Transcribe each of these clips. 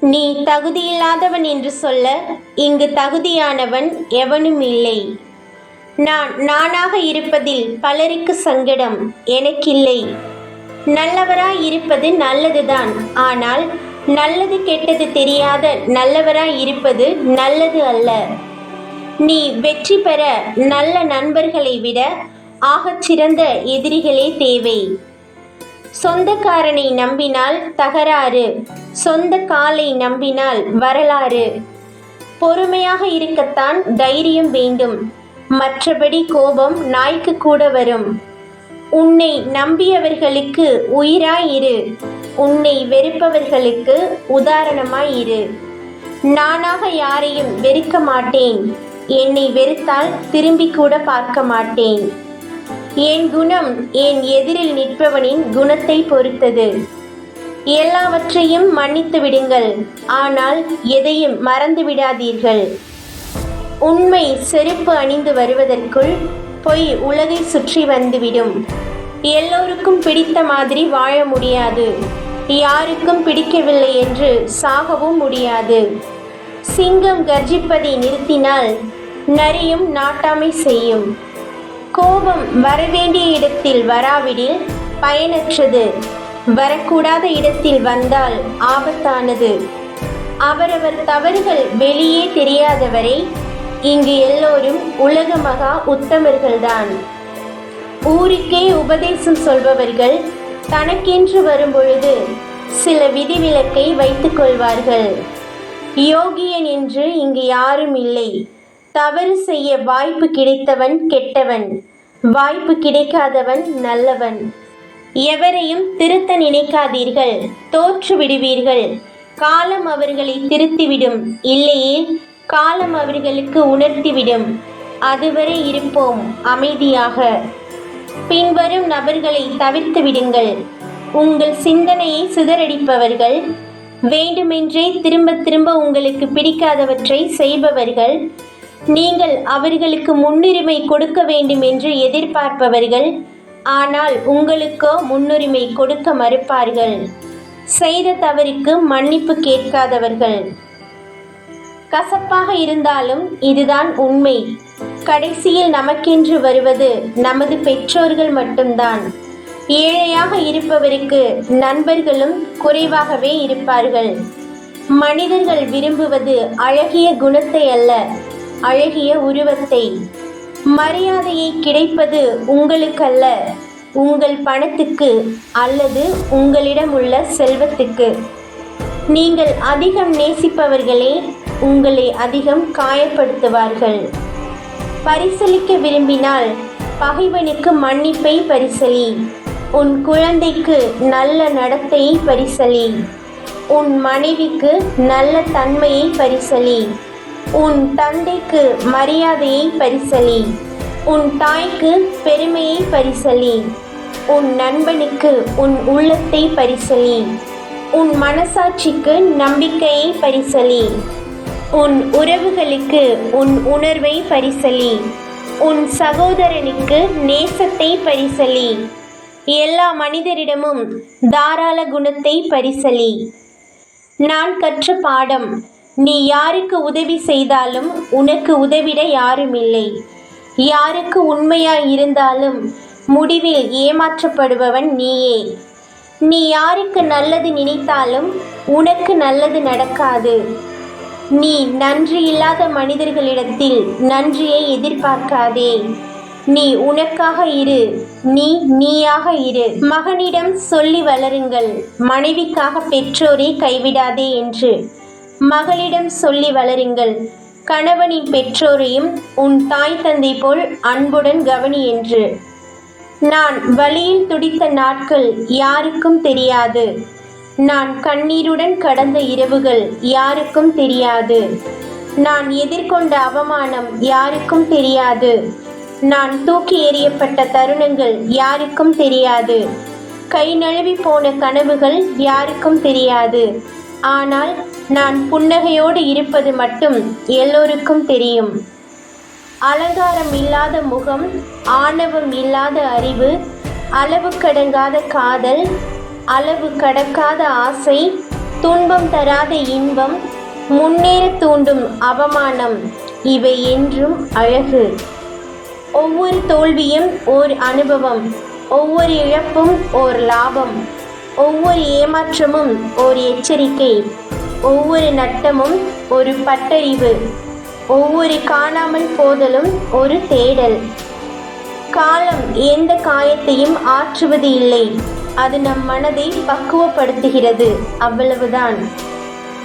நீ தகுதியில்லாதவன் என்று சொல்ல இங்கு தகுதியானவன் எவனும் இல்லை. நான் நானாக இருப்பதில் பலருக்கு சங்கடம் எனக்கில்லை. நல்லவராய் இருப்பது நல்லதுதான். ஆனால் நல்லது கெட்டது தெரியாத நல்லவராய் இருப்பது நல்லது அல்ல. நீ வெற்றி பெற நல்ல நண்பர்களை விட ஆகச் சிறந்த எதிரிகளே தேவை. சொந்தக்காரனை நம்பினால் தகராறு சொந்த காலை நம்பினால் வரலாறு. பொறுமையாக இருக்கத்தான் தைரியம் வேண்டும். மற்றபடி கோபம் நாய்க்கு கூட வரும். உன்னை நம்பியவர்களுக்கு உயிராயிரு உன்னை வெறுப்பவர்களுக்கு உதாரணமாயிரு நானாக யாரையும் வெறுக்க மாட்டேன். என்னை வெறுத்தால் திரும்பி கூட பார்க்க மாட்டேன். என் குணம் என் எதிரில் நிற்பவனின் குணத்தை பொறுத்தது. எல்லாவற்றையும் மன்னித்து விடுங்கள். ஆனால் எதையும் மறந்து விடாதீர்கள். உண்மை செருப்பு அணிந்து வருவதற்குள் பொய் உலகை சுற்றி வந்துவிடும். எல்லோருக்கும் பிடித்த மாதிரி வாழ முடியாது. யாருக்கும் பிடிக்கவில்லை என்று சாகவும் முடியாது. சிங்கம் கர்ஜிப்பதை நிறுத்தினால் நரியும் நாட்டாமை செய்யும். கோபம் வரவேண்டிய இடத்தில் வராவிடில் பயனற்றது. வரக்கூடாத இடத்தில் வந்தால் ஆபத்தானது. அவரவர் தவறுகள் வெளியே தெரியாதவரை இங்கு எல்லோரும் உலக மகா உத்தமர்கள்தான். ஊருக்கே உபதேசம் சொல்பவர்கள் தனக்கென்று வரும்பொழுது சில விதிவிலக்கை வைத்துக் கொள்வார்கள். யோகியன் என்று இங்கு யாரும் இல்லை. தவறு செய்ய வாய்ப்பு கிடைத்தவன் கெட்டவன். வாய்ப்பு கிடைக்காதவன் நல்லவன். எவரையும் திருத்த நினைக்காதீர்கள் தோற்று விடுவீர்கள். காலம் அவர்களை திருத்திவிடும் இல்லையேல் காலம் அவர்களுக்கு உணர்த்திவிடும். அதுவரை இருப்போம் அமைதியாக. பின்வரும் நபர்களை தவிர்த்து விடுங்கள். உங்கள் சிந்தனையை சிதறடிப்பவர்கள் வேண்டுமென்றே திரும்ப திரும்ப உங்களுக்கு பிடிக்காதவற்றை செய்பவர்கள் நீங்கள் அவர்களுக்கு முன்னுரிமை கொடுக்க வேண்டும் என்று எதிர்பார்ப்பவர்கள் ஆனால் உங்களுக்கோ முன்னுரிமை கொடுக்க மறுப்பார்கள். செய்த தவறுக்கு மன்னிப்பு கேட்காதவர்கள். கசப்பாக இருந்தாலும் இதுதான் உண்மை. கடைசியில் நமக்கென்று வருவது நமது பெற்றோர்கள் மட்டும்தான். ஏழையாக இருப்பவருக்கு நண்பர்களும் குறைவாகவே இருப்பார்கள். மனிதர்கள் விரும்புவது அழகிய குணத்தை அல்ல. அழகிய உருவத்தை. மரியாதையை கிடைப்பது உங்களுக்கல்ல உங்கள் பணத்துக்கு அல்லது உங்களிடம் உள்ள செல்வத்துக்கு. நீங்கள் அதிகம் நேசிப்பவர்களே உங்களை அதிகம் காயப்படுத்துவார்கள். பரிசலிக்க விரும்பினால் பகைவனுக்கு மன்னிப்பை பரிசலி. உன் குழந்தைக்கு நல்ல நடத்தையை பரிசலி. உன் மனைவிக்கு நல்ல தன்மையை பரிசலி. உன் தந்தைக்கு மரியாதையை பரிசலி. உன் தாய்க்கு பெருமையை பரிசலி. உன் நண்பனுக்கு உன் உள்ளத்தை பரிசலி. உன் மனசாட்சிக்கு நம்பிக்கையை பரிசலி. உன் உறவுகளுக்கு உன் உணர்வை பரிசலி. உன் சகோதரனுக்கு நேசத்தை பரிசலி. எல்லா மனிதரிடமும் தாராள குணத்தை பரிசலி. நான் கற்ற பாடம் நீ யாருக்கு உதவி செய்தாலும் உனக்கு உதவிட யாரும் இல்லை யாருக்கு உண்மையாய் இருந்தாலும் முடிவில் ஏமாற்றப்படுபவன் நீயே. நீ யாருக்கு நல்லது நினைத்தாலும் உனக்கு நல்லது நடக்காது. நீ நன்றி இல்லாத மனிதர்களிடத்தில் நன்றியை எதிர்பார்க்காதே. நீ உனக்காக இரு நீ நீயாக இரு. மகனிடம் சொல்லி வளருங்கள் மனைவிக்காக பெற்றோரை கைவிடாதே என்று. மகளிடம் சொல்லி வளருங்கள். கணவனின் பெற்றோரையும் உன் தாய் தந்தை போல் அன்புடன் கவனி என்று. நான் வழியில் துடித்த நாட்கள் யாருக்கும் தெரியாது. நான் கண்ணீருடன் கடந்த இரவுகள் யாருக்கும் தெரியாது. நான் எதிர்கொண்ட அவமானம் யாருக்கும் தெரியாது. நான் தூக்கி எறியப்பட்ட தருணங்கள் யாருக்கும் தெரியாது. கை நழுவி போன கனவுகள் யாருக்கும் தெரியாது. ஆனால் நான் புன்னகையோடு இருப்பது மட்டும் எல்லோருக்கும் தெரியும். அலங்காரம் இல்லாத முகம் ஆணவம் இல்லாத அறிவு அளவு கடங்காத காதல் அளவு கடக்காத ஆசை துன்பம் தராத இன்பம் முன்னேற தூண்டும் அவமானம் இவை என்றும் அழகு. ஒவ்வொரு தோல்வியும் ஓர் அனுபவம் ஒவ்வொரு இழப்பும் ஓர் லாபம் ஒவ்வொரு ஏமாற்றமும் ஓர் எச்சரிக்கை. ஒவ்வொரு நட்டமும் ஒரு பட்டறிவு ஒவ்வொரு காணாமல் போதலும் ஒரு தேடல். காலம் எந்த காயத்தையும் ஆற்றுவது இல்லை. அது நம் மனதை பக்குவப்படுத்துகிறது. அவ்வளவுதான்.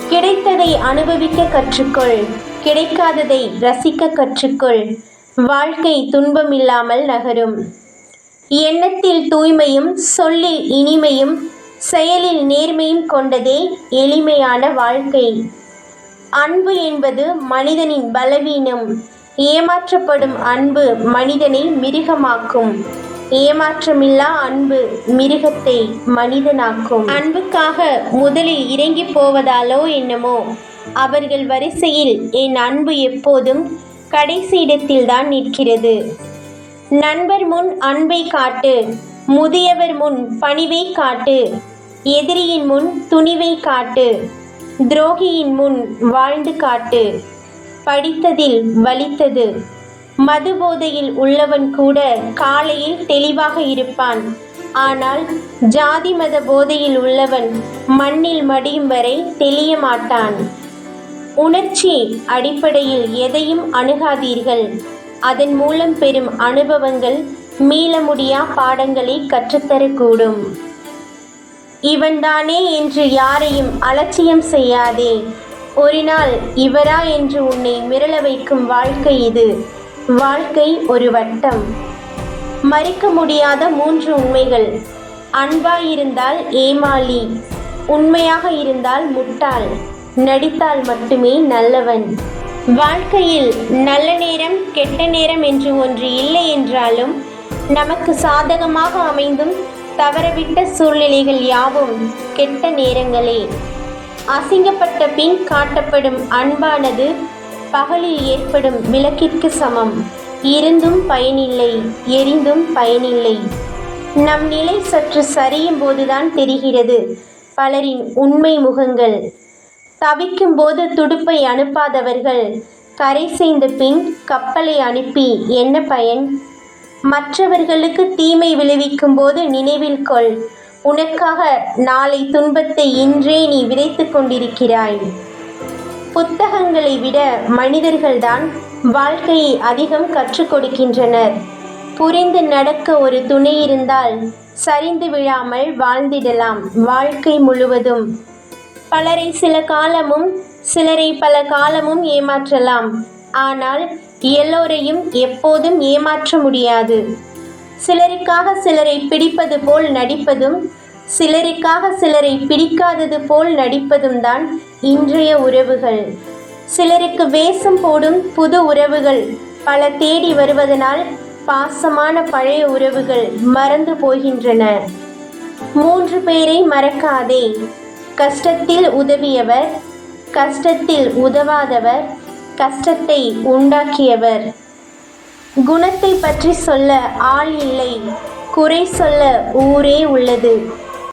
கிடைத்ததை அனுபவிக்க கற்றுக்கொள். கிடைக்காததை ரசிக்க கற்றுக்கொள். வாழ்க்கை துன்பமில்லாமல் நகரும். எண்ணத்தில் தூய்மையும் சொல்லில் இனிமையும் செயலில் நேர்மையும் கொண்டதே எளிமையான வாழ்க்கை. அன்பு என்பது மனிதனின் பலவீனம். ஏமாற்றப்படும் அன்பு மனிதனை மிருகமாக்கும். ஏமாற்றமில்லா அன்பு மிருகத்தை மனிதனாக்கும். அன்புக்காக முதலில் இறங்கி போவதாலோ என்னமோ அவர்கள் வரிசையில் என் அன்பு எப்போதும் கடைசி இடத்தில்தான் நிற்கிறது. நண்பர் முன் அன்பை காட்டு முதியவர் முன் பணிவை காட்டு. எதிரியின் முன் துணிவை காட்டு. துரோகியின் முன் வாழ்ந்து காட்டு. படித்ததில் வலித்தது. மது போதையில் உள்ளவன் கூட காலையில் தெளிவாக இருப்பான். ஆனால் ஜாதி மத போதையில் உள்ளவன் மண்ணில் மடியும் வரை தெளிய மாட்டான். உணர்ச்சி அடிப்படையில் எதையும் அணுகாதீர்கள். அதன் மூலம் பெறும் அனுபவங்கள் மீள முடியா பாடங்களை கற்றுத்தரக்கூடும். இவன்தானே என்று யாரையும் அலட்சியம் செய்யாதே. ஒரு நாள் இவரா என்று உன்னை மிரள வைக்கும் வாழ்க்கை இது. வாழ்க்கை ஒரு வட்டம். மறிக்க முடியாத மூன்று உண்மைகள். அன்பாயிருந்தால் ஏமாளி உண்மையாக இருந்தால் முட்டாள் நடித்தால் மட்டுமே நல்லவன். வாழ்க்கையில் நல்ல நேரம் கெட்ட நேரம் என்று ஒன்று இல்லை என்றாலும் நமக்கு சாதகமாக அமைந்தும் தவறவிட்ட சூழ்நிலைகள் யாவும் கெட்ட நேரங்களே. அசிங்கப்பட்ட பின் காட்டப்படும் அன்பானது பகலில் ஏற்படும் விளக்கிற்கு சமம். இருந்தும் பயனில்லை எரிந்தும் பயனில்லை. நம் நிலை சற்று சரியும் போதுதான் தெரிகிறது பலரின் உண்மை முகங்கள். தவிக்கும் போது துடுப்பை அனுப்பாதவர்கள் கரை சேர்ந்த பின் கப்பலை அனுப்பி என்ன பயன்? மற்றவர்களுக்கு தீமை விளைவிக்கும் போது நினைவில் கொள். உனக்காக நாளை துன்பத்தை இன்றே நீ விதைத்து கொண்டிருக்கிறாய். புத்தகங்களை விட மனிதர்கள்தான் வாழ்க்கையை அதிகம் கற்றுக் கொடுக்கின்றனர். புரிந்து நடக்க ஒரு துணை இருந்தால் சரிந்து விழாமல் வாழ்ந்திடலாம் வாழ்க்கை முழுவதும். பலரை சில காலமும் சிலரை பல காலமும் ஏமாற்றலாம். ஆனால் எல்லோரையும் எப்போதும் ஏமாற்ற முடியாது. சிலருக்காக சிலரை பிடிப்பது போல் நடிப்பதும் சிலருக்காக சிலரை பிடிக்காதது போல் நடிப்பதும் தான் இன்றைய உறவுகள். சிலருக்கு வேஷம் போடும் புது உறவுகள் பல தேடி வருவதனால் பாசமான பழைய உறவுகள் மறந்து போகின்றன. மூன்று பேரை மறக்காதே. கஷ்டத்தில் உதவியவர் கஷ்டத்தில் உதவாதவர் கஷ்டத்தை உண்டாக்கியவர். குணத்தை பற்றி சொல்ல ஆள் இல்லை. குறை சொல்ல ஊரே உள்ளது.